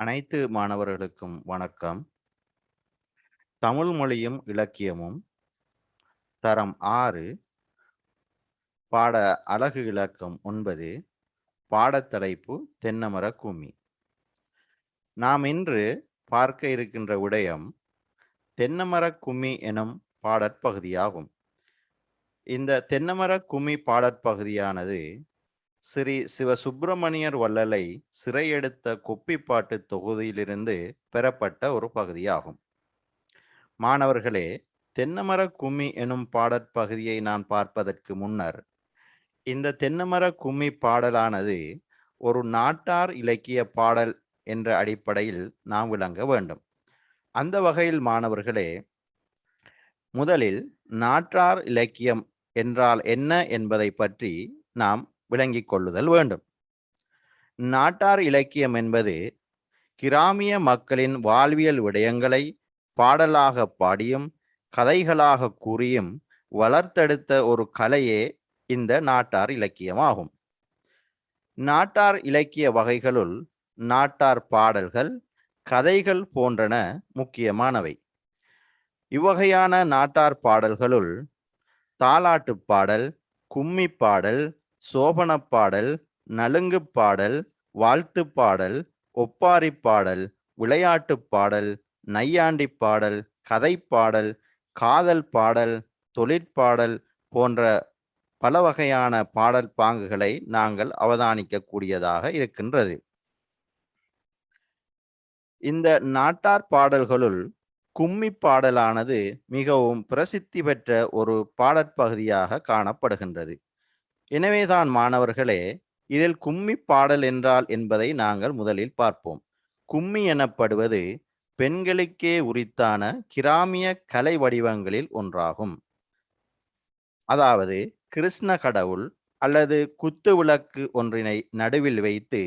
அனைத்து மாணவர்களுக்கும் வணக்கம். தமிழ் மொழியும் இலக்கியமும் தரம் ஆறு பாட அலகு இலக்கம் ஒன்பது பாடத்தலைப்பு தென்னமர கும்மி. நாம் இன்று பார்க்க இருக்கின்ற விடயம் தென்னமர கும்மி எனும் பாடற்பகுதியாகும். இந்த தென்னமர கும்மி பாடற்பகுதியானது ஸ்ரீ சிவ சுப்பிரமணியர் வள்ளலை சிறையெடுத்த கொப்பிப்பாட்டு தொகுதியிலிருந்து பெறப்பட்ட ஒரு பகுதியாகும். மாணவர்களே தென்னமர கும்மி எனும் பாடற்பகுதியை நான் பார்ப்பதற்கு முன்னர் இந்த தென்னமர கும்மி பாடலானது ஒரு நாட்டார் இலக்கிய பாடல் என்ற அடிப்படையில் நாம் விளங்க வேண்டும். அந்த வகையில் மாணவர்களே முதலில் நாட்டார் இலக்கியம் என்றால் என்ன என்பதை பற்றி நாம் விளங்கிக் கொள்ளுதல் வேண்டும். நாட்டார் இலக்கியம் என்பது கிராமிய மக்களின் வாழ்வியல் விடயங்களை பாடலாக பாடியும் கதைகளாக கூறியும் வளர்த்தெடுத்த ஒரு கலையே இந்த நாட்டார் இலக்கியமாகும். நாட்டார் இலக்கிய வகைகளுள் நாட்டார் பாடல்கள் கதைகள் போன்றன முக்கியமானவை. இவ்வகையான நாட்டார் பாடல்களுள் தாலாட்டுப் பாடல் கும்மிப் பாடல் சோபனப் பாடல் நலுங்குப் பாடல் வாழ்த்துப் பாடல் ஒப்பாரிப் பாடல் விளையாட்டுப் பாடல் நையாண்டிப் பாடல் கதைப்பாடல் காதல் பாடல் தொழிற்பாடல் போன்ற பல வகையான பாடல் பாங்குகளை நாங்கள் அவதானிக்கக்கூடியதாக இருக்கின்றது. இந்த நாட்டார் பாடல்களுள் கும்மி பாடலானது மிகவும் பிரசித்தி பெற்ற ஒரு பாடற்பகுதியாக காணப்படுகின்றது. எனவேதான் மாணவர்களே இதில் கும்மிப் பாடல் என்றால் என்பதை நாங்கள் முதலில் பார்ப்போம். கும்மி எனப்படுவது பெண்களுக்கே உரித்தான கிராமிய கலை வடிவங்களில் ஒன்றாகும். அதாவது கிருஷ்ண கடவுள் அல்லது குத்து விளக்கு ஒன்றினை நடுவில் வைத்து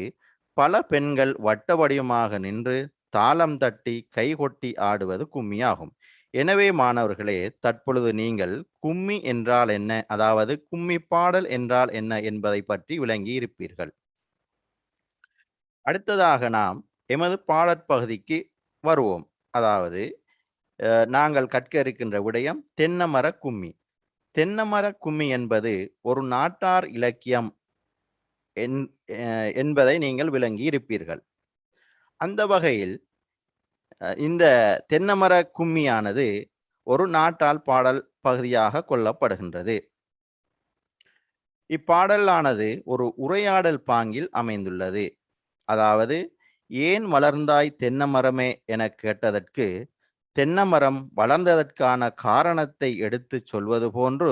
பல பெண்கள் வட்ட வடிவமாக நின்று தாளம் தட்டி கைகொட்டி ஆடுவது கும்மியாகும். எனவே மாணவர்களே தற்பொழுது நீங்கள் கும்மி என்றால் என்ன அதாவது கும்மி பாடல் என்றால் என்ன என்பதை பற்றி விளங்கி இருப்பீர்கள். அடுத்ததாக நாம் எமது பாடற்பகுதிக்கு வருவோம். அதாவது நாங்கள் கற்க இருக்கின்ற விடயம் தென்னமர கும்மி. தென்னமர கும்மி என்பது ஒரு நாட்டார் இலக்கியம் என் என்பதை நீங்கள் விளங்கி இருப்பீர்கள். அந்த வகையில் இந்த தென்னமர கும்மியானது ஒரு நாட்டால் பாடல் பகுதியாக கொள்ளப்படுகின்றது. இப்பாடலானது ஒரு உரையாடல் பாங்கில் அமைந்துள்ளது. அதாவது "ஏன் வளர்ந்தாய் தென்னமரமே" என கேட்டதற்கு தென்னமரம் வளர்ந்ததற்கான காரணத்தை எடுத்து சொல்வது போன்று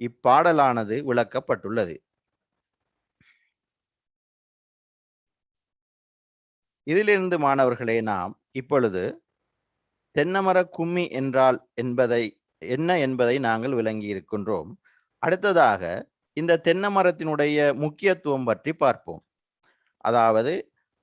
இப்பாடலானது விளக்கப்பட்டுள்ளது. இதிலிருந்து மாணவர்களே நாம் இப்பொழுது தென்னமர கும்மி என்றால் என்பதை என்ன என்பதை நாங்கள் விளங்கி இருக்கின்றோம். அடுத்ததாக இந்த தென்னை மரத்தினுடைய முக்கியத்துவம் பற்றி பார்ப்போம். அதாவது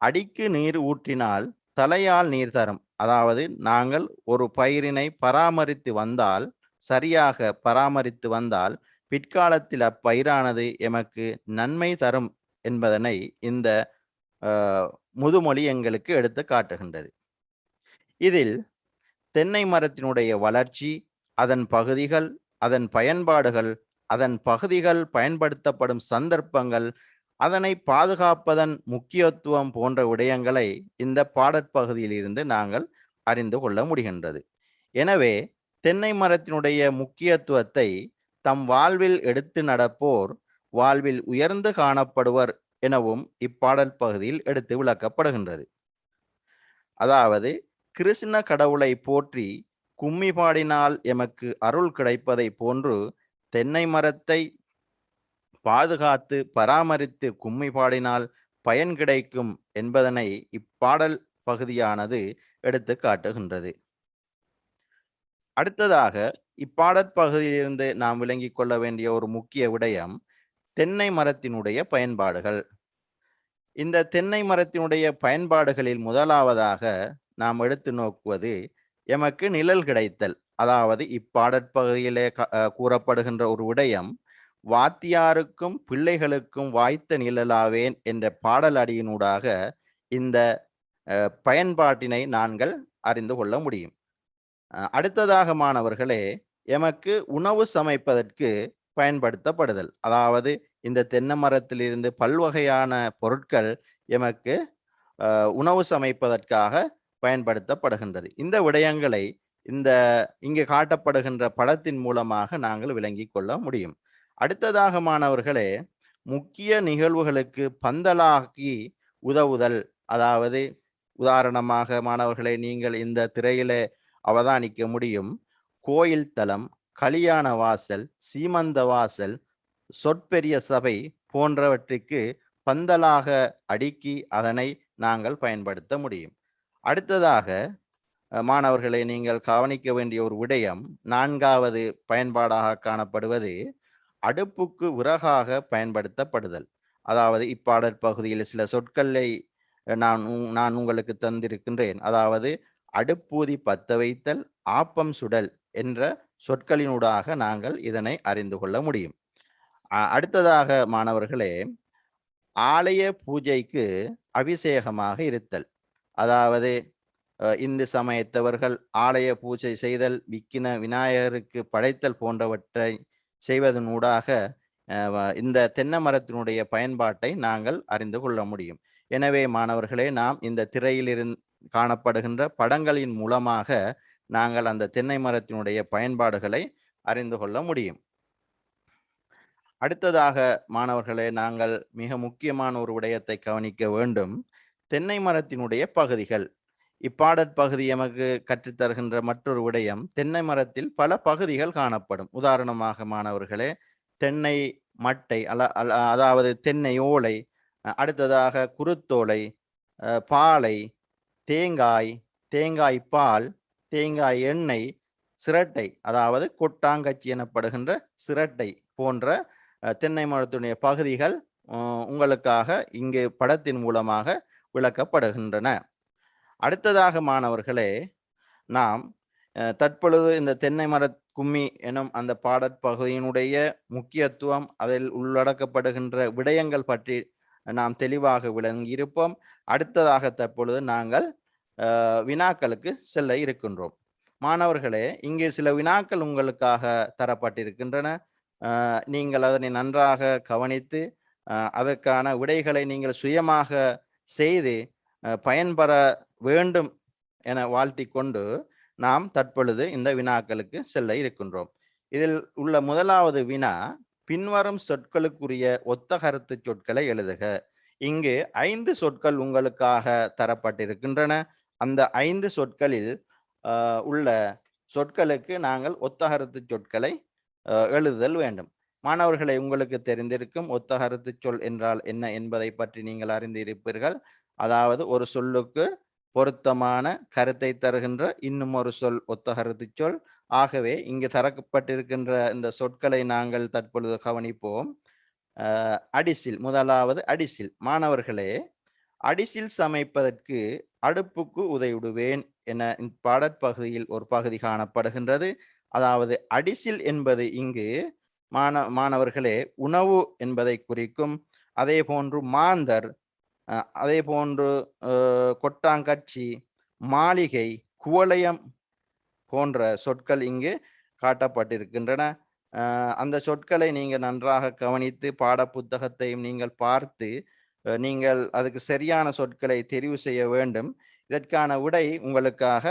"அடிக்கு நீர் ஊற்றினால் தலையால் நீர் தரும்". அதாவது நாங்கள் ஒரு பயிரினை பராமரித்து வந்தால் சரியாக பராமரித்து வந்தால் பிற்காலத்தில் அப்பயிரானது எமக்கு நன்மை தரும் என்பதனை இந்த முதுமொழி எங்களுக்கு எடுத்து காட்டுகின்றது. இதில் தென்னை மரத்தினுடைய வளர்ச்சி, அதன் பகுதிகள், அதன் பயன்பாடுகள், அதன் பகுதிகள் பயன்படுத்தப்படும் சந்தர்ப்பங்கள், அதனை பாதுகாப்பதன் முக்கியத்துவம் போன்ற விடயங்களை இந்த பாடற்பகுதியிலிருந்து நாங்கள் அறிந்து கொள்ள முடிகின்றது. எனவே தென்னை மரத்தினுடைய முக்கியத்துவத்தை தம் வாழ்வில் எடுத்து நடப்போர் வாழ்வில் உயர்ந்து காணப்படுவர் எனவும் இப்பாடல் பகுதியில் எடுத்து விளக்கப்படுகின்றது. அதாவது "கிருஷ்ண கடவுளை போற்றி கும்மி பாடினால் எமக்கு அருள் கிடைப்பதைப் போன்று தென்னை மரத்தை பாதுகாத்து பராமரித்து கும்மி பாடினால் பயன் கிடைக்கும்" என்பதனை இப்பாடல் பகுதியானது எடுத்து காட்டுகின்றது. அடுத்ததாக இப்பாடற் பகுதியிலிருந்து நாம் விளங்கிக் கொள்ள வேண்டிய ஒரு முக்கிய விடயம் தென்னை மரத்தினுடைய பயன்பாடுகள். இந்த தென்னை மரத்தினுடைய பயன்பாடுகளில் முதலாவதாக நாம் எடுத்து நோக்குவது எமக்கு நிழல் கிடைத்தல். அதாவது இப்பாடற் பகுதியிலே க கூறப்படுகின்ற ஒரு விடயம் "வாத்தியாருக்கும் பிள்ளைகளுக்கும் வாய்த்த நிழலாவேன்" என்ற பாடல் அடியினூடாக இந்த பயன்பாட்டினை நாங்கள் அறிந்து கொள்ள முடியும் அடுத்ததாக மாணவர்களே எமக்கு உணவு சமைப்பதற்கு பயன்படுத்தப்படுதல் அதாவது இந்த தென்னை மரத்திலிருந்து பல்வகையான பொருட்கள் எமக்கு உணவு சமைப்பதற்காக பயன்படுத்தப்படுகின்றது. இந்த விடயங்களை இந்த இங்கு காட்டப்படுகின்ற படத்தின் மூலமாக நாங்கள் விளங்கி கொள்ள முடியும். அடுத்ததாக மாணவர்களே முக்கிய நிகழ்வுகளுக்கு பந்தலாகி உதவுதல். அதாவது உதாரணமாக மாணவர்களை நீங்கள் இந்த திரையிலே அவதானிக்க முடியும். கோயில் தலம் கலியாண வாசல் சீமந்த வாசல் சொற்பெரிய சபை போன்றவற்றுக்கு பந்தலாக அடுக்கி அதனை நாங்கள் பயன்படுத்த முடியும். அடுத்ததாக மாணவர்களை நீங்கள் கவனிக்க வேண்டிய ஒரு விடயம் நான்காவது பயன்பாடாக காணப்படுவது அடுப்புக்கு விறகாக பயன்படுத்தப்படுதல். அதாவது இப்பாடற் பகுதியில் சில சொற்களை நான் உ- நான் உங்களுக்கு தந்திருக்கின்றேன். அதாவது அடுப்பூதி பத்த வைத்தல் ஆப்பம் சுடல் என்ற சொற்களினூடாக நாங்கள் இதனை அறிந்து கொள்ள முடியும். அடுத்ததாக மாணவர்களே ஆலய பூஜைக்கு அபிஷேகமாக இருத்தல். அதாவது இந்து சமயத்தவர்கள் ஆலய பூஜை செய்தல் விக்கின விநாயகருக்கு படைத்தல் போன்றவற்றை செய்வதனூடாக இந்த தென்னை மரத்தினுடைய பயன்பாட்டை நாங்கள் அறிந்து கொள்ள முடியும். எனவே மாணவர்களே நாம் இந்த திரையிலிருந்து காணப்படுகின்ற படங்களின் மூலமாக நாங்கள் அந்த தென்னை மரத்தினுடைய பயன்பாடுகளை அறிந்து கொள்ள முடியும். அடுத்ததாக மாணவர்களே நாங்கள் மிக முக்கியமான ஒரு விடயத்தை கவனிக்க வேண்டும். தென்னை மரத்தினுடைய பகுதிகள். இப்பாடற் பகுதி எமக்கு கற்றுத்தருகின்ற மற்றொரு விடயம் தென்னை மரத்தில் பல பகுதிகள் காணப்படும். உதாரணமாக மாணவர்களே தென்னை மட்டை அல அதாவது தென்னை ஓலை அடுத்ததாக குருத்தோலை பாலை தேங்காய் தேங்காய் பால் தேங்காய் எண்ணெய் சிரட்டை அதாவது கொட்டாங்கச்சி எனப்படுகின்ற சிரட்டை போன்ற தென்னை மரத்துடைய பகுதிகள் உங்களுக்காக இங்கே படத்தின் மூலமாக விளக்கப்படுகின்றன. அடுத்ததாக மாணவர்களே நாம் தற்பொழுது இந்த தென்னை மர கும்மி எனும் அந்த பாடற்பகுதியினுடைய முக்கியத்துவம் அதில் உள்ளடக்கப்படுகின்ற விடயங்கள் பற்றி நாம் தெளிவாக விளங்கியிருப்போம் அடுத்ததாக தற்பொழுது நாங்கள் வினாக்களுக்கு செல்ல இருக்கின்றோம். மாணவர்களே இங்கே சில வினாக்கள் உங்களுக்காக தரப்பட்டிருக்கின்றன. நீங்கள் அதனை நன்றாக கவனித்து அதற்கான விடைகளை நீங்கள் சுயமாக செய்து பயன்பெற வேண்டும் என வாழ்த்திக் கொண்டு நாம் தற்பொழுது இந்த வினாக்களுக்கு செல்ல இருக்கின்றோம். இதில் உள்ள முதலாவது வினா பின்வரும் சொற்களுக்குரிய ஒத்த கருத்து சொற்களை எழுதுக. இங்கு ஐந்து சொற்கள் உங்களுக்காக தரப்பட்டிருக்கின்றன. அந்த ஐந்து சொற்களில் உள்ள சொற்களுக்கு நாங்கள் ஒத்த கருத்து சொற்களை எழுதுதல் வேண்டும். மாணவர்களை உங்களுக்கு தெரிந்திருக்கும் ஒத்த கருத்து சொல் என்றால் என்ன என்பதை பற்றி நீங்கள் அறிந்திருப்பீர்கள். அதாவது ஒரு சொல்லுக்கு பொருத்தமான கருத்தை தருகின்ற இன்னும் ஒரு சொல் ஒத்த கருத்து சொல். ஆகவே இங்கு தரப்பட்டிருக்கின்ற இந்த சொற்களை நாங்கள் தற்பொழுது கவனிப்போம். அடிசில் முதலாவது அடிசில். மாணவர்களே அடிசில் சமைப்பதற்கு அடுப்புக்கு உதவிடுவேன் என பாடற்பகுதியில் ஒரு பகுதி காணப்படுகின்றது. அதாவது அடிசில் என்பது இங்கு மாண மாணவர்களே உணவு என்பதை குறிக்கும் அதே போன்று மாந்தர் அதே போன்று கொட்டாங்கட்சி மாளிகை குவளையம் போன்ற சொற்கள் இங்கு காட்டப்பட்டிருக்கின்றன. அந்த சொற்களை நீங்கள் நன்றாக கவனித்து பாடப்புத்தகத்தையும் நீங்கள் பார்த்து நீங்கள் அதுக்கு சரியான சொற்களை தெரிவு செய்ய வேண்டும். இதற்கான உடை உங்களுக்காக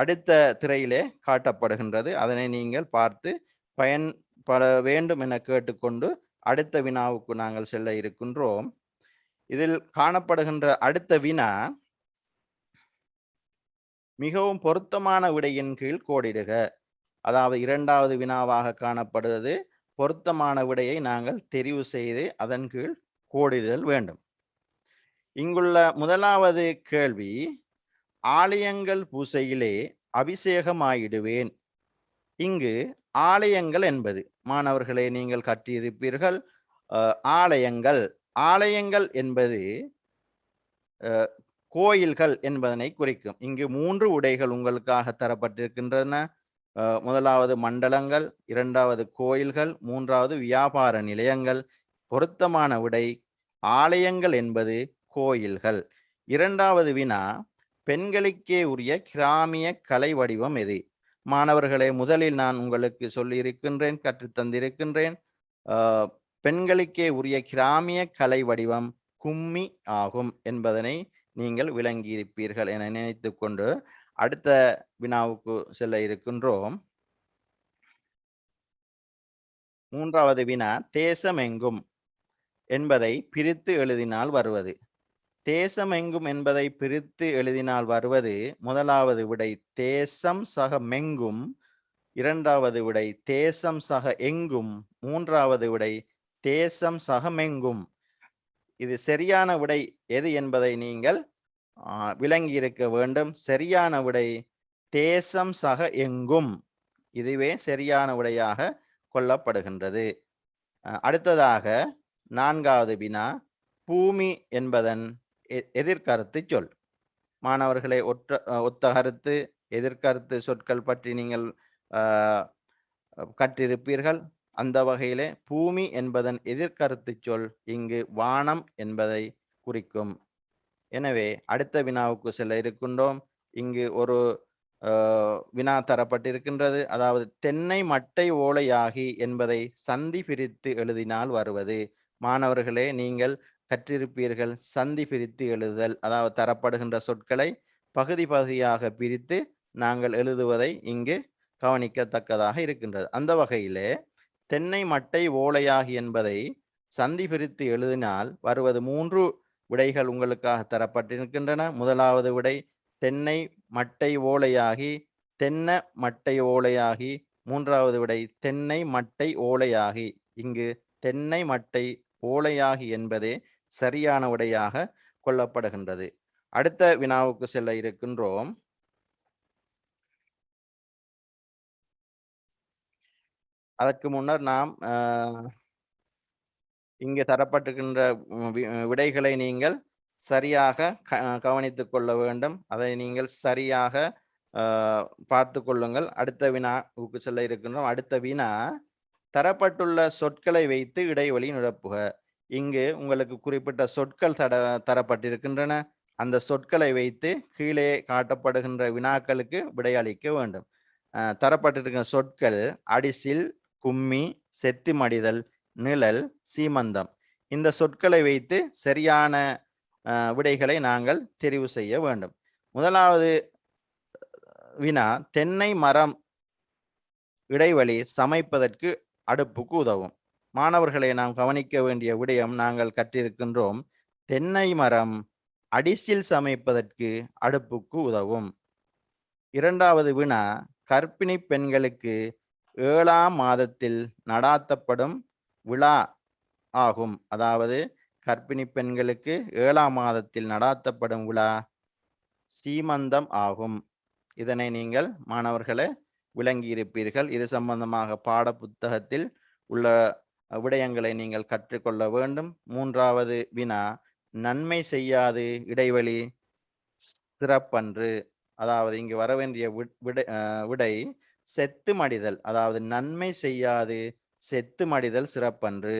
அடுத்த திரையிலே காட்டப்படுகின்றது. அதனை நீங்கள் பார்த்து பயன் பல வேண்டும் என கேட்டுக்கொண்டு அடுத்த வினாவுக்கு நாங்கள் செல்ல இருக்கின்றோம். இதில் காணப்படுகின்ற அடுத்த வினா மிகவும் பொருத்தமான விடையின் கீழ் கோடிடுக. அதாவது இரண்டாவது வினாவாக காணப்படுவது பொருத்தமான விடையை நாங்கள் தெரிவு செய்து அதன் கீழ் கோடிடுதல் வேண்டும். இங்குள்ள முதலாவது கேள்வி ஆலயங்கள் பூசையிலே அபிஷேகமாயிடுவேன். இங்கு ஆலயங்கள் என்பது மாணவர்களை நீங்கள் கட்டியிருப்பீர்கள் ஆலயங்கள். ஆலயங்கள் என்பது கோயில்கள் என்பதனை குறிக்கும். இங்கு மூன்று உடைகள் உங்களுக்காக தரப்பட்டிருக்கின்றன. முதலாவது மண்டலங்கள் இரண்டாவது கோயில்கள் மூன்றாவது வியாபார நிலையங்கள். பொருத்தமான உடை ஆலயங்கள் என்பது கோயில்கள். இரண்டாவது வினா பெண்களுக்கே உரிய கிராமிய கலை வடிவம் எது? மாணவர்களே முதலில் நான் உங்களுக்கு சொல்லியிருக்கின்றேன் கற்றுத்தந்திருக்கின்றேன் பெண்களுக்கே உரிய கிராமிய கலை வடிவம் கும்மி ஆகும் என்பதனை நீங்கள் விளங்கியிருப்பீர்கள் என நினைத்து கொண்டு அடுத்த வினாவுக்கு செல்ல இருக்கின்றோம். மூன்றாவது வினா தேசமெங்கும் என்பதை பிரித்து எழுதினால் வருவது. தேசமெங்கும் என்பதை பிரித்து எழுதினால் வருவது முதலாவது விடை தேசம் சக மெங்கும் இரண்டாவது விடை தேசம் சக எங்கும் மூன்றாவது விடை தேசம் சக மெங்கும். இது சரியான விடை எது என்பதை நீங்கள் விளங்கியிருக்க வேண்டும். சரியான விடை தேசம் சக எங்கும். இதுவே சரியான விடையாக கொள்ளப்படுகின்றது. அடுத்ததாக நான்காவது வினா பூமி என்பதன் எதிர்கருத்து சொல். மாணவர்களை ஒற்ற ஒத்தகருத்து ஒத்த கருத்து எதிர்கருத்து சொற்கள் பற்றி நீங்கள் கற்றிருப்பீர்கள். அந்த வகையிலே பூமி என்பதன் எதிர்கருத்து சொல் இங்கு வானம் என்பதை குறிக்கும். எனவே அடுத்த வினாவுக்கு செல்ல இருக்கின்றோம். இங்கு ஒரு வினா தரப்பட்டிருக்கின்றது. அதாவது தென்னை மட்டை ஓலையாகி என்பதை சந்தி பிரித்து எழுதினால் வருவது. மாணவர்களே நீங்கள் கற்றிருப்பீர்கள். சந்தி பிரித்து எழுதுதல் அதாவது தரப்படுகின்ற சொற்களை பகுதி பகுதியாக பிரித்து நாங்கள் எழுதுவதை இங்கு கவனிக்கத்தக்கதாக இருக்கின்றது. அந்த வகையிலே தென்னை மட்டை ஓலையாகி என்பதை சந்தி பிரித்து எழுதினால் வருவது மூன்று விடைகள் உங்களுக்காக தரப்பட்டிருக்கின்றன. முதலாவது விடை தென்னை மட்டை ஓலையாகி தென்ன மட்டை ஓலையாகி. மூன்றாவது விடை தென்னை மட்டை ஓலையாகி. இங்கு தென்னை மட்டை ஓலையாகி என்பதே சரியான விடையாக கொள்ளப்படுகின்றது. அடுத்த வினாவுக்கு செல்ல இருக்கின்றோம். அதற்கு முன்னர் நாம் இங்கு தரப்பட்டிருக்கின்ற வி- விடைகளை நீங்கள் சரியாக க- கொள்ள வேண்டும். அதை நீங்கள் சரியாக பார்த்து கொள்ளுங்கள். அடுத்த வினாவுக்கு செல்ல இருக்கின்றோம். அடுத்த வினா தரப்பட்டுள்ள சொற்களை வைத்து இடைவெளி நிரப்புக. இங்கு உங்களுக்கு குறிப்பிட்ட சொற்கள் தர தரப்பட்டிருக்கின்றன. அந்த சொற்களை வைத்து கீழே காட்டப்படுகின்ற வினாக்களுக்கு விடையளிக்க வேண்டும். தரப்பட்டிருக்கிற சொற்கள் அடிசில் கும்மி செத்தி மடிதல் நிழல் சீமந்தம். இந்த சொற்களை வைத்து சரியான விடைகளை நாங்கள் தெரிவு செய்ய வேண்டும். முதலாவது வினா தென்னை மரம் இடைவெளி சமைப்பதற்கு அடுப்புக்கு உதவும். மாணவர்களை நாம் கவனிக்க வேண்டிய விடயம் நாங்கள் கற்றிருக்கின்றோம். தென்னை மரம் அடிசில் சமைப்பதற்கு அடுப்புக்கு உதவும். இரண்டாவது வினா கர்ப்பிணி பெண்களுக்கு ஏழாம் மாதத்தில் நடாத்தப்படும் விழா ஆகும். அதாவது கர்ப்பிணி பெண்களுக்கு ஏழாம் மாதத்தில் நடாத்தப்படும் விழா சீமந்தம் ஆகும். இதனை நீங்கள் மாணவர்களை விளங்கியிருப்பீர்கள். இது சம்பந்தமாக பாட புத்தகத்தில் உள்ள விடயங்களை நீங்கள் கற்றுக்கொள்ள வேண்டும். மூன்றாவது வினா நன்மை செய்யாது இடைவெளி சிறப்பன்று. அதாவது இங்கு வர வேண்டிய விடை விடை செத்து மடிதல். அதாவது நன்மை செய்யாது செத்து மடிதல் சிறப்பன்று.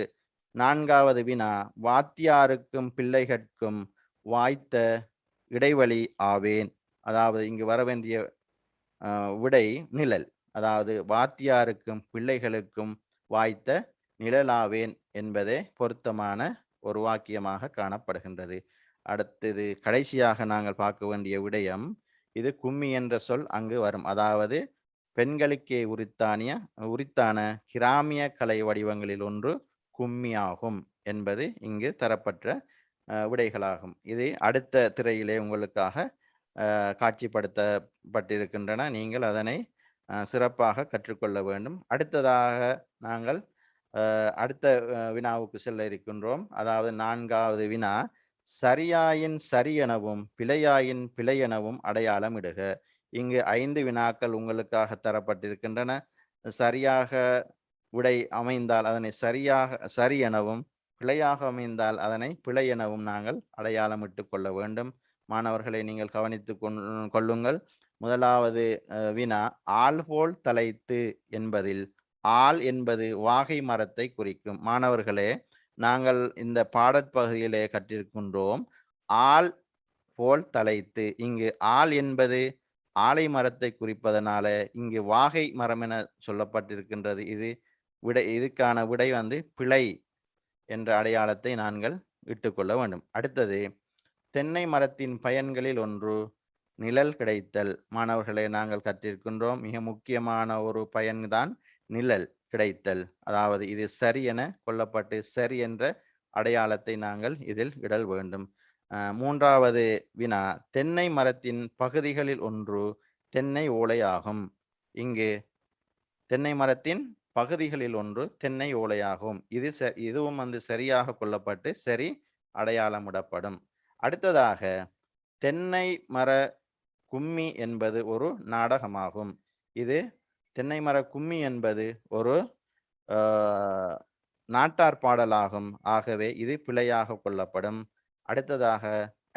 நான்காவது வினா வாத்தியாருக்கும் பிள்ளைகட்கும் வாய்த்த இடைவெளி ஆவேன். அதாவது இங்கு வர வேண்டிய விடை நிழல். அதாவது வாத்தியாருக்கும் பிள்ளைகளுக்கும் வாய்த்த நிழலாவேன் என்பதே பொருத்தமான ஒரு வாக்கியமாக காணப்படுகின்றது. அடுத்தது கடைசியாக நாங்கள் பார்க்க வேண்டிய விடயம் இது கும்மி என்ற சொல் அங்கு வரும். அதாவது பெண்களுக்கே உரித்தானிய உரித்தான கிராமிய கலை வடிவங்களில் ஒன்று கும்மி ஆகும் என்பது இங்கு தரப்பட்ட விடைகளாகும். இது அடுத்த திரையிலே உங்களுக்காக காட்சிப்படுத்தப்பட்டிருக்கின்றன. நீங்கள் அதனை சிறப்பாக கற்றுக்கொள்ள வேண்டும். அடுத்ததாக நாங்கள் அடுத்த வினாவுக்கு செல்ல இருக்கின்றோம். அதாவது நான்காவது வினா சரியாயின் சரி எனவும் பிழையாயின் பிழை எனவும் அடையாளம் இடுக. இங்கு ஐந்து வினாக்கள் உங்களுக்காக தரப்பட்டிருக்கின்றன. சரியாக விடை அமைந்தால் அதனை சரியாக சரி எனவும் பிழையாக அமைந்தால் அதனை பிழை எனவும் நாங்கள் அடையாளமிட்டு கொள்ள வேண்டும். மாணவர்களை நீங்கள் கவனித்து கொள்ளுங்கள். முதலாவது வினா ஆள் போல் தலைத்து என்பதில் ஆள் என்பது வாகை மரத்தை குறிக்கும். மாணவர்களே நாங்கள் இந்த பாடற்பகுதியிலே கற்றிருக்கின்றோம். ஆள் போல் தலைத்து இங்கு ஆள் என்பது ஆலை மரத்தை குறிப்பதனால இங்கு வாகை மரம் என சொல்லப்பட்டிருக்கின்றது. இது விடை இதுக்கான விடை வந்து பிழை என்ற அடையாளத்தை நாங்கள் இட்டுக்கொள்ள வேண்டும். அடுத்தது தென்னை மரத்தின் பயன்களில் ஒன்று நிழல் கிடைத்தல். மாணவர்களை நாங்கள் கற்றிருக்கின்றோம். மிக முக்கியமான ஒரு பயன்தான் நிழல் கிடைத்தல். அதாவது இது சரி என கொல்லப்பட்டு சரி என்ற அடையாளத்தை நாங்கள் இதில் இடல் வேண்டும். மூன்றாவது வினா தென்னை மரத்தின் பகுதிகளில் ஒன்று தென்னை ஓலை ஆகும். இங்கு தென்னை மரத்தின் பகுதிகளில் ஒன்று தென்னை ஓலையாகும் இது ச இதுவும் வந்து சரியாக கொள்ளப்பட்டு சரி அடையாளமிடப்படும். அடுத்ததாக தென்னை மர கும்மி என்பது ஒரு நாடகமாகும். இது தென்னை மர கும்மி என்பது ஒரு நாட்டார் பாடலாகும். ஆகவே இது பிழையாக கொள்ளப்படும். அடுத்ததாக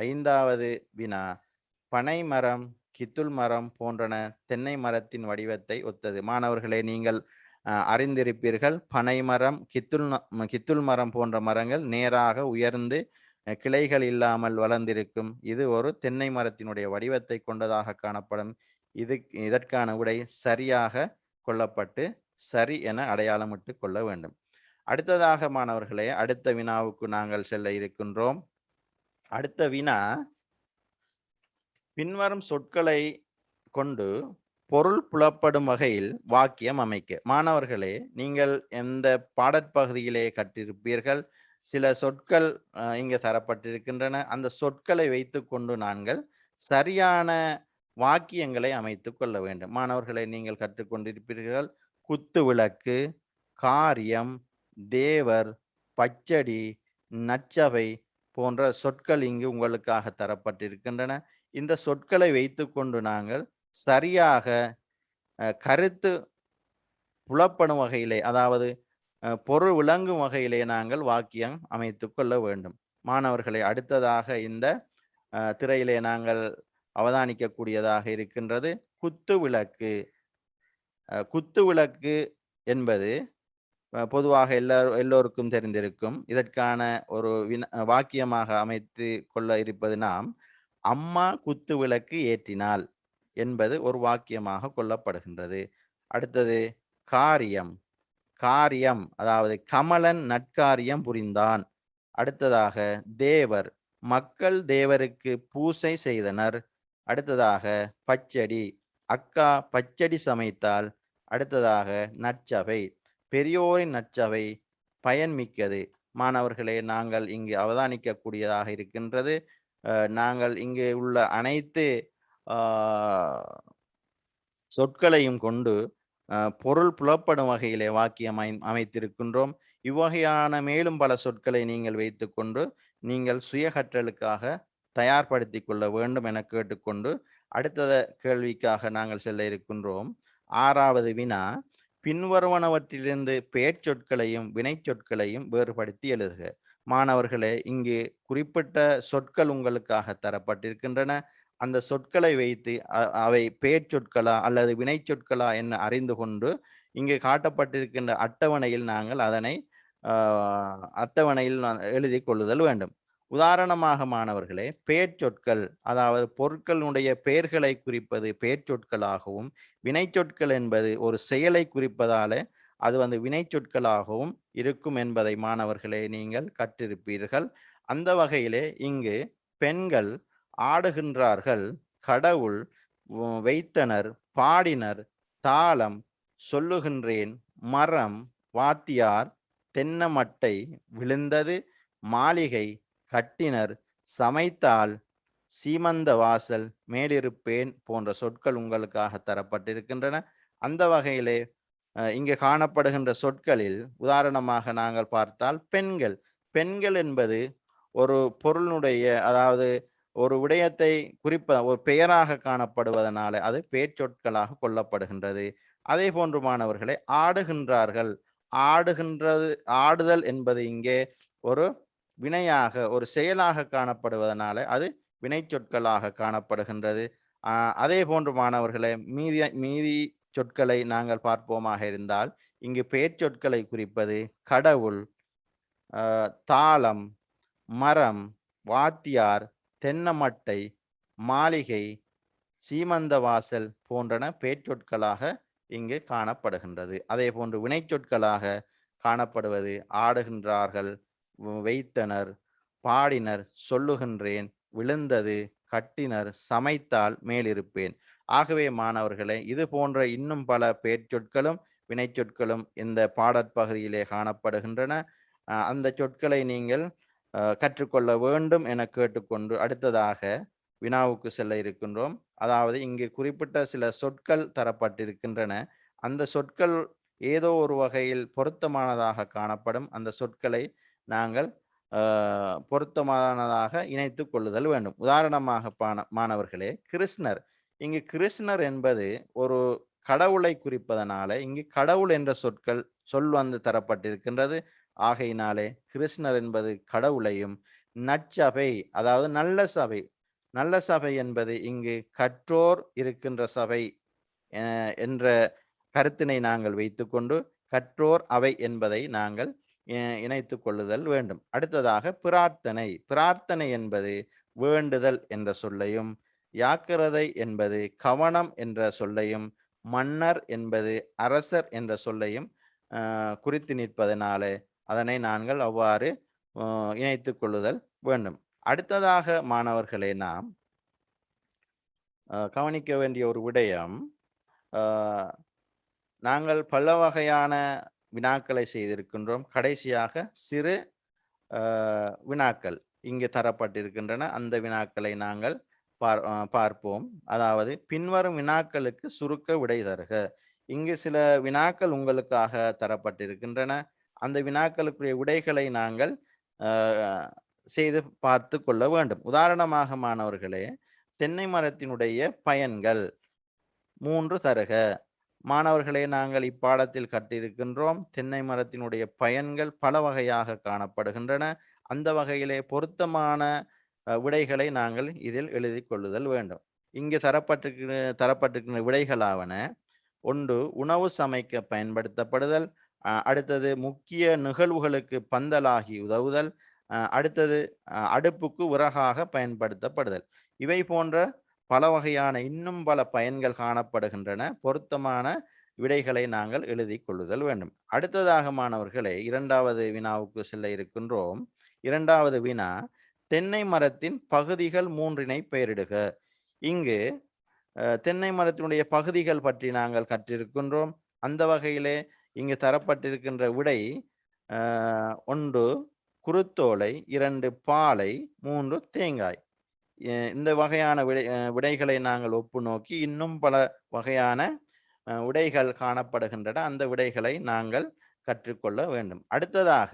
ஐந்தாவது வினா. பனை மரம் கித்துள் மரம் போன்றன தென்னை மரத்தின் வடிவத்தை ஒத்தது. மாணவர்களே நீங்கள் அறிந்திருப்பீர்கள். பனை மரம் கித்துள் கித்துள் மரம் போன்ற மரங்கள் நேராக உயர்ந்து கிளைகள் இல்லாமல் வளர்ந்திருக்கும். இது ஒரு தென்னை மரத்தினுடைய வடிவத்தை கொண்டதாக காணப்படும். இது இதற்கான உடை சரியாக கொள்ளப்பட்டு சரி என அடையாளமிட்டு கொள்ள வேண்டும். அடுத்ததாக மாணவர்களே அடுத்த வினாவுக்கு நாங்கள் செல்ல இருக்கின்றோம். அடுத்த வினா பின்வரும் சொற்களை கொண்டு பொருள் புலப்படும் வகையில் வாக்கியம் அமைக்க. மாணவர்களே நீங்கள் எந்த பாடற்பகுதியிலே கற்றிருப்பீர்கள்? சில சொற்கள் இங்கே தரப்பட்டிருக்கின்றன. அந்த சொற்களை வைத்துக்கொண்டு நாங்கள் சரியான வாக்கியங்களை அமைத்து கொள்ள வேண்டும். மாணவர்களை நீங்கள் கற்றுக்கொண்டிருப்பீர்கள். குத்து விளக்கு காரியம் தேவர் பச்சடி நச்சவை போன்ற சொற்கள் இங்கு உங்களுக்காக தரப்பட்டிருக்கின்றன. இந்த சொற்களை வைத்துக்கொண்டு நாங்கள் சரியாக கருத்து புலப்படும் வகையிலே அதாவது பொருள் விளங்கும் வகையிலே நாங்கள் வாக்கியம் அமைத்து கொள்ள வேண்டும். மாணவர்களை அடுத்ததாக இந்த திரையிலே நாங்கள் அவதானிக்கக்கூடியதாக இருக்கின்றது. குத்து விளக்கு. குத்து விளக்கு என்பது பொதுவாக எல்லாரும் எல்லோருக்கும் தெரிந்திருக்கும். இதற்கான ஒரு வின வாக்கியமாக அமைத்து கொள்ள இருப்பது நாம் அம்மா குத்து விளக்கு ஏற்றினாள் என்பது ஒரு வாக்கியமாக கொள்ளப்படுகின்றது. அடுத்தது காரியம். காரியம் அதாவது கமலன் நற்காரியம் புரிந்தான். அடுத்ததாக தேவர். மக்கள் தேவருக்கு பூசை செய்தனர். அடுத்ததாக பச்சடி. அக்கா பச்சடி சமைத்தால் அடுத்ததாக நற்சபை. பெரியோரின் நற்சபை பயன்மிக்கது மாணவர்களே நாங்கள் இங்கு அவதானிக்கக்கூடியதாக இருக்கின்றது. நாங்கள் இங்கு உள்ள அனைத்து சொற்களையும் கொண்டு பொருள் புலப்படும் வகையிலே வாக்கியம் அமை அமைத்திருக்கின்றோம். இவ்வகையான மேலும் பல சொற்களை நீங்கள் வைத்துக்கொண்டு நீங்கள் சுய கற்றலுக்காக தயார்படுத்திக் கொள்ள வேண்டும் என கேட்டுக்கொண்டு அடுத்த கேள்விக்காக நாங்கள் செல்ல இருக்கின்றோம். ஆறாவது வினா பின்வருவனவற்றிலிருந்து பெயர்ச்சொற்களையும் சொற்களையும் வேறுபடுத்தி எழுதுக. மாணவர்களே இங்கு குறிப்பிட்ட சொற்கள் உங்களுக்காக தரப்பட்டிருக்கின்றன. அந்த சொற்களை வைத்து அவை பெயர்ச்சொற்களா அல்லது வினைச்சொற்களா என அறிந்து கொண்டு இங்கு காட்டப்பட்டிருக்கின்ற அட்டவணையில் நாங்கள் அதனை அட்டவணையில் நான் எழுதி கொள்ளுதல் வேண்டும். உதாரணமாக மாணவர்களே பெயர்ச்சொற்கள் அதாவது பொருட்களுடைய பெயர்களை குறிப்பது பெயர்ச்சொற்களாகவும் சொற்களாகவும் என்பது ஒரு செயலை குறிப்பதால அது வந்து வினைச்சொற்களாகவும் இருக்கும் என்பதை மாணவர்களே நீங்கள் கற்றிருப்பீர்கள். அந்த வகையிலே இங்கு பெண்கள் ஆடுகின்றார்கள் கடவுள் வைத்தனர் பாடினர் தாளம் சொல்லுகின்றேன் மரம் வாத்தியார் தென்னமட்டை விழுந்தது மாளிகை கட்டினர். சமைத்தால் சீமந்த வாசல் மேலிருப்பேன் போன்ற சொற்கள் உங்களுக்காக தரப்பட்டிருக்கின்றன. அந்த வகையிலே இங்கே காணப்படுகின்ற சொற்களில் உதாரணமாக நாங்கள் பார்த்தால் பெண்கள். பெண்கள் என்பது ஒரு பொருளுடைய அதாவது ஒரு விடயத்தை குறிப்ப ஒரு பெயராக காணப்படுவதனால அது பேச்சொற்களாக கொள்ளப்படுகின்றது. அதே போன்று மாணவர்களை ஆடுகின்றார்கள். ஆடுகின்றது ஆடுதல் என்பது இங்கே ஒரு வினையாக ஒரு செயலாக காணப்படுவதனால அது வினை சொற்களாக காணப்படுகின்றது அதே போன்று மாணவர்களை மீதி மீதி சொற்களை நாங்கள் பார்ப்போமாக இருந்தால் இங்கு பெயர் சொற்களை குறிப்பது கடவுள் தாளம் மரம் வாத்தியார் தென்னமட்டை மாளிகை சீமந்த வாசல் போன்றன பேச்சொற்களாக இங்கு காணப்படுகின்றது. அதே போன்று வினைச்சொற்களாக காணப்படுவது ஆடுகின்றார்கள் வைத்தனர். பாடினர் சொல்லுகின்றேன். விழுந்தது கட்டினர் சமைத்தால் மேலிருப்பேன். ஆகவே மாணவர்களே இது போன்ற இன்னும் பல பேர்ச்சொற்களும் வினைச்சொற்களும் இந்த பாடற்பகுதியிலே காணப்படுகின்றன. அந்த சொற்களை நீங்கள் கற்றுக்கொள்ள வேண்டும் என கேட்டுக்கொண்டு அடுத்ததாக வினாவுக்கு செல்ல இருக்கின்றோம். அதாவது இங்கு குறிப்பிட்ட சில சொற்கள் தரப்பட்டிருக்கின்றன. அந்த சொற்கள் ஏதோ ஒரு வகையில் பொருத்தமானதாக காணப்படும். அந்த சொற்களை நாங்கள் பொருத்தமானதாக இணைத்து கொள்ளுதல் வேண்டும். உதாரணமாக பான மாணவர்களே கிருஷ்ணர். இங்கு கிருஷ்ணர் என்பது ஒரு கடவுளை குறிப்பதனால இங்கு கடவுள் என்ற சொற்கள் சொல் வந்து தரப்பட்டிருக்கின்றது. ஆகையினாலே கிருஷ்ணர் என்பது கடவுளையும் நற்சபை அதாவது நல்ல சபை. நல்ல சபை என்பது இங்கு கற்றோர் இருக்கின்ற சபை என்ற கருத்தினை நாங்கள் வைத்துக்கொண்டு கற்றோர் அவை என்பதை நாங்கள் இணைத்து கொள்ளுதல் வேண்டும். அடுத்ததாக பிரார்த்தனை. பிரார்த்தனை என்பது வேண்டுதல் என்ற சொல்லையும் யாக்கிரதை என்பது கவனம் என்ற சொல்லையும் மன்னர் என்பது அரசர் என்ற சொல்லையும் குறித்து நிற்பதனாலே அதனை நாங்கள் அவ்வாறு இணைத்து கொள்ளுதல் வேண்டும். அடுத்ததாக மாணவர்களே நாம் கவனிக்க வேண்டிய ஒரு விடயம் நாங்கள் பல வகையான வினாக்களை செய்திருக்கின்றோம். கடைசியாக சிறு வினாக்கள் இங்கு தரப்பட்டிருக்கின்றன. அந்த வினாக்களை நாங்கள் பார் பார்ப்போம். அதாவது பின்வரும் வினாக்களுக்கு சுருக்க விடை தருக. இங்கு சில வினாக்கள் உங்களுக்காக தரப்பட்டிருக்கின்றன. அந்த வினாக்களுக்குரிய விடைகளை நாங்கள் செய்து பார்த்து கொள்ள வேண்டும். உதாரணமாக மாணவர்களே தென்னை மரத்தினுடைய பயன்கள் மூன்று தருக. மாணவர்களே நாங்கள் இப்பாடத்தில் கற்றிருக்கின்றோம். தென்னை மரத்தினுடைய பயன்கள் பல வகையாக காணப்படுகின்றன. அந்த வகையிலே பொருத்தமான விடைகளை நாங்கள் இதில் எழுதி கொள்ளுதல் வேண்டும். இங்கு தரப்பட்டிருக்கிற தரப்பட்டிருக்கிற விடைகளாவன ஒன்று உணவு சமைக்க பயன்படுத்தப்படுதல் அடுத்தது முக்கிய நிகழ்வுகளுக்கு பந்தலாகி உதவுதல் அடுத்தது அடுப்புக்கு உரகாக பயன்படுத்தப்படுதல். இவை போன்ற பல வகையான இன்னும் பல பயன்கள் காணப்படுகின்றன. பொருத்தமான விடைகளை நாங்கள் எழுதி கொள்ளுதல் வேண்டும். அடுத்ததாக மாணவர்களே இரண்டாவது வினாவுக்கு செல்ல இருக்கின்றோம். இரண்டாவது வினா தென்னை மரத்தின் பகுதிகள் மூன்றினை பெயரிடுக. இங்கு தென்னை மரத்தினுடைய பகுதிகள் பற்றி நாங்கள் கற்றிருக்கின்றோம். அந்த வகையிலே இங்கு தரப்பட்டிருக்கின்ற விடை ஒன்று குருத்தோலை இரண்டு பாலை மூன்று தேங்காய். இந்த வகையான விடை விடைகளை நாங்கள் ஒப்பு நோக்கி இன்னும் பல வகையான உடைகள் காணப்படுகின்றன. அந்த விடைகளை நாங்கள் கற்றுக்கொள்ள வேண்டும். அடுத்ததாக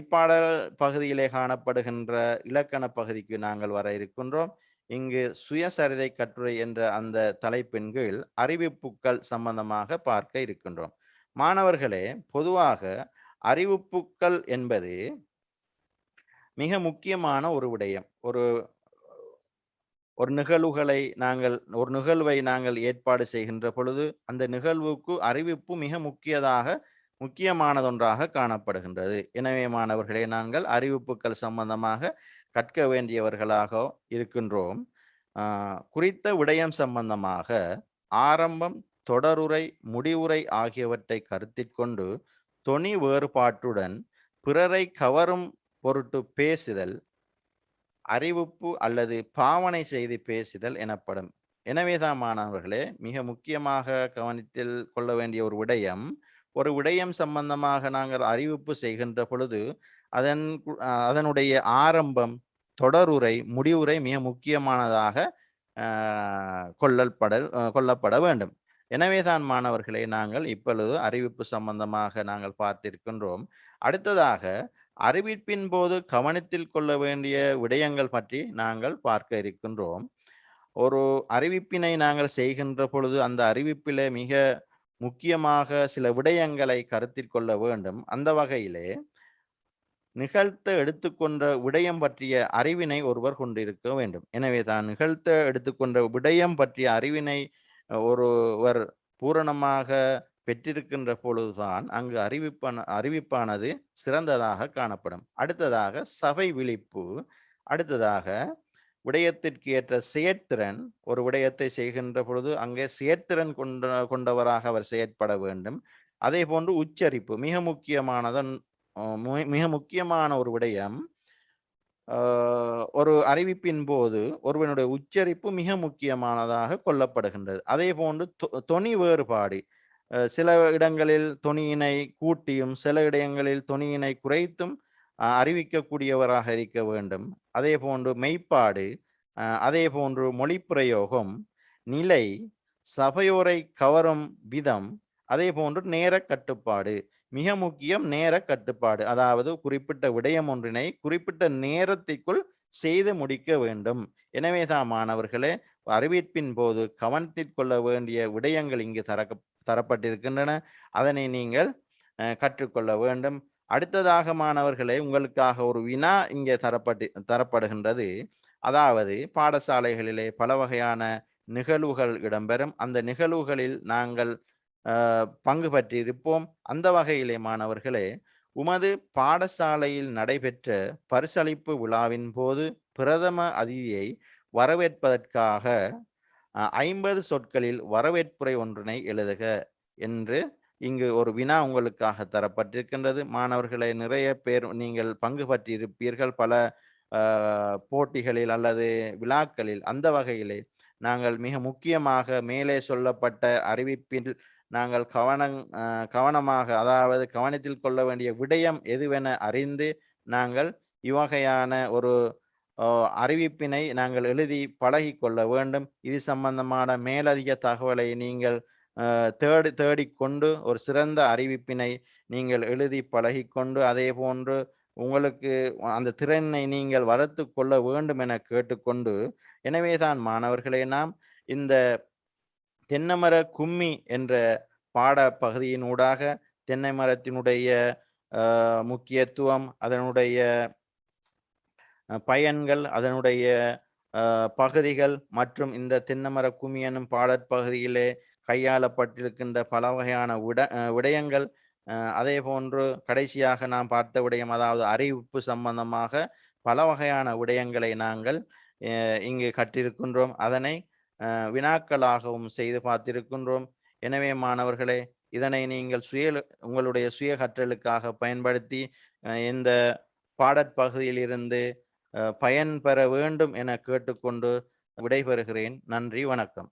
இப்பாடல் பகுதியிலே காணப்படுகின்ற இலக்கண பகுதிக்கு நாங்கள் வர இருக்கின்றோம். இங்கு சுயசரிதை கட்டுரை என்ற அந்த தலைப்பின் கீழ் அறிவிப்புகள் சம்பந்தமாக பார்க்க இருக்கின்றோம். மாணவர்களே பொதுவாக அறிவிப்புகள் என்பது மிக முக்கியமான ஒரு விடயம். ஒரு ஒரு நிகழ்வுகளை நாங்கள் ஒரு நிகழ்வை நாங்கள் ஏற்பாடு செய்கின்ற பொழுது அந்த நிகழ்வுக்கு அறிவிப்பு மிக முக்கியதாக முக்கியமானதொன்றாக காணப்படுகின்றது. எனவே மாணவர்களே நாங்கள் அறிவிப்புகள் சம்பந்தமாக கற்க வேண்டியவர்களாக இருக்கின்றோம். குறித்த விடயம் சம்பந்தமாக ஆரம்பம் தொடருரை முடிவுரை ஆகியவற்றை கருத்தில் கொண்டு தொனி வேறுபாட்டுடன் பிறரை கவரும் பொருட்டு பேசுதல் அறிவிப்பு அல்லது பாவனை செய்து பேசுதல் எனப்படும். எனவேதான் மாணவர்களே மிக முக்கியமாக கவனத்தில் கொள்ள வேண்டிய ஒரு விடயம் ஒரு விடயம் சம்பந்தமாக நாங்கள் அறிவிப்பு செய்கின்ற பொழுது அதன் அதனுடைய ஆரம்பம் தொடருரை முடிவுரை மிக முக்கியமானதாக ஆஹ், கொள்ளப்படல் கொள்ளப்பட வேண்டும். எனவேதான் மாணவர்களை நாங்கள் இப்பொழுது அறிவிப்பு சம்பந்தமாக நாங்கள் பார்த்திருக்கின்றோம். அடுத்ததாக அறிவிப்பின் போது கவனத்தில் கொள்ள வேண்டிய விடயங்கள் பற்றி நாங்கள் பார்க்க இருக்கின்றோம். ஒரு அறிவிப்பினை நாங்கள் செய்கின்ற பொழுது அந்த அறிவிப்பிலே மிக முக்கியமாக சில விடயங்களை கருத்தில் கொள்ள வேண்டும். அந்த வகையிலே நிகழ்த்த எடுத்துக்கொண்ட விடயம் பற்றிய அறிவினை ஒருவர் கொண்டிருக்க வேண்டும். எனவே தான் நிகழ்த்த எடுத்துக்கொண்ட விடயம் பற்றிய அறிவினை ஒருவர் பூரணமாக பெற்றிருக்கின்ற பொழுதுதான் அங்கு அறிவிப்பான அறிவிப்பானது சிறந்ததாக காணப்படும். அடுத்ததாக சபை விழிப்பு அடுத்ததாக விடயத்திற்கு ஏற்ற செயற்திறன். ஒரு விடயத்தை செய்கின்ற பொழுது அங்கே செயற்திறன் கொண்ட கொண்டவராக அவர் செயற்பட வேண்டும். அதே போன்று உச்சரிப்பு மிக முக்கியமானதன் மு- மிக முக்கியமான ஒரு விடயம் ஒரு அறிவிப்பின் போது ஒருவனுடைய உச்சரிப்பு மிக முக்கியமானதாக கொள்ளப்படுகின்றது. அதே போன்று தொ- தொனி வேறுபாடு சில இடங்களில் தொனியினை கூட்டியும் சில இடங்களில் தொனியினை குறைத்தும் அறிவிக்கக்கூடியவராக இருக்க வேண்டும். அதே போன்று மெய்ப்பாடு அதே போன்று மொழி பிரயோகம் நிலை சபையோரை கவரும் விதம் அதே போன்று நேர கட்டுப்பாடு. மிக முக்கியம் நேர கட்டுப்பாடு. அதாவது குறிப்பிட்ட விடயம் ஒன்றினை குறிப்பிட்ட நேரத்திற்குள் செய்து முடிக்க வேண்டும். எனவே தான் மாணவர்களே அறிவிப்பின் போது கவனத்தில் கொள்ள வேண்டிய விடயங்கள் இங்கு தரக்க தரப்பட்டிருக்கின்றன. அதனை நீங்கள் கற்றுக்கொள்ள வேண்டும். அடுத்ததாக மாணவர்களே உங்களுக்காக ஒரு வினா இங்கே தரப்பட்டு தரப்படுகின்றது. அதாவது பாடசாலைகளிலே பல வகையான நிகழ்வுகள் இடம்பெறும். அந்த நிகழ்வுகளில் நாங்கள் பங்கு பற்றியிருப்போம். அந்த வகையிலே மாணவர்களே உமது பாடசாலையில் நடைபெற்ற பரிசளிப்பு விழாவின் போது பிரதம அதிதியை வரவேற்பதற்காக ஐம்பது சொற்களில் வரவேற்புரை ஒன்றினை எழுதுக என்று இங்கு ஒரு வினா உங்களுக்காக தரப்பட்டிருக்கின்றது. மாணவர்களை நிறைய பேர் நீங்கள் பங்கு பற்றியிருப்பீர்கள். பல போட்டிகளில் அல்லது விழாக்களில் அந்த வகையிலே நாங்கள் மிக முக்கியமாக மேலே சொல்லப்பட்ட அறிவிப்பில் நாங்கள் கவனம் கவனமாக அதாவது கவனத்தில் கொள்ள வேண்டிய விடயம் எதுவென அறிந்து நாங்கள் இவ்வகையான ஒரு அறிவிப்பினை நாங்கள் எழுதி பழகி கொள்ள வேண்டும். இது சம்பந்தமான மேலதிக தகவலை நீங்கள் தேடி தேடிக்கொண்டு ஒரு சிறந்த அறிவிப்பினை நீங்கள் எழுதி பழகிக்கொண்டு அதே போன்று உங்களுக்கு அந்த திறனை நீங்கள் வளர்த்து கொள்ள வேண்டும் என கேட்டுக்கொண்டு எனவே தான் மாணவர்களே நாம் இந்த தென்னமர கும்மி என்ற பாட பகுதியினூடாக தென்னை மரத்தினுடைய முக்கியத்துவம் அதனுடைய பயன்கள் அதனுடைய பகுதிகள் மற்றும் இந்த தென்னமர குமியனும் பாடற் பாடற்பகுதியிலே கையாளப்பட்டிருக்கின்ற பல வகையான விட விடயங்கள் அதே போன்று கடைசியாக நாம் பார்த்த விடயம் அதாவது அறிவிப்பு சம்பந்தமாக பல வகையான விடயங்களை நாங்கள் இங்கு கற்றிருக்கின்றோம். அதனை வினாக்களாகவும் செய்து பார்த்திருக்கின்றோம். எனவே மாணவர்களே இதனை நீங்கள் சுய உங்களுடைய சுய கற்றலுக்காக பயன்படுத்தி இந்த பாடற்பகுதியிலிருந்து இருந்து பயன்பெற வேண்டும் என கேட்டுக்கொண்டு விடைபெறுகிறேன். நன்றி வணக்கம்.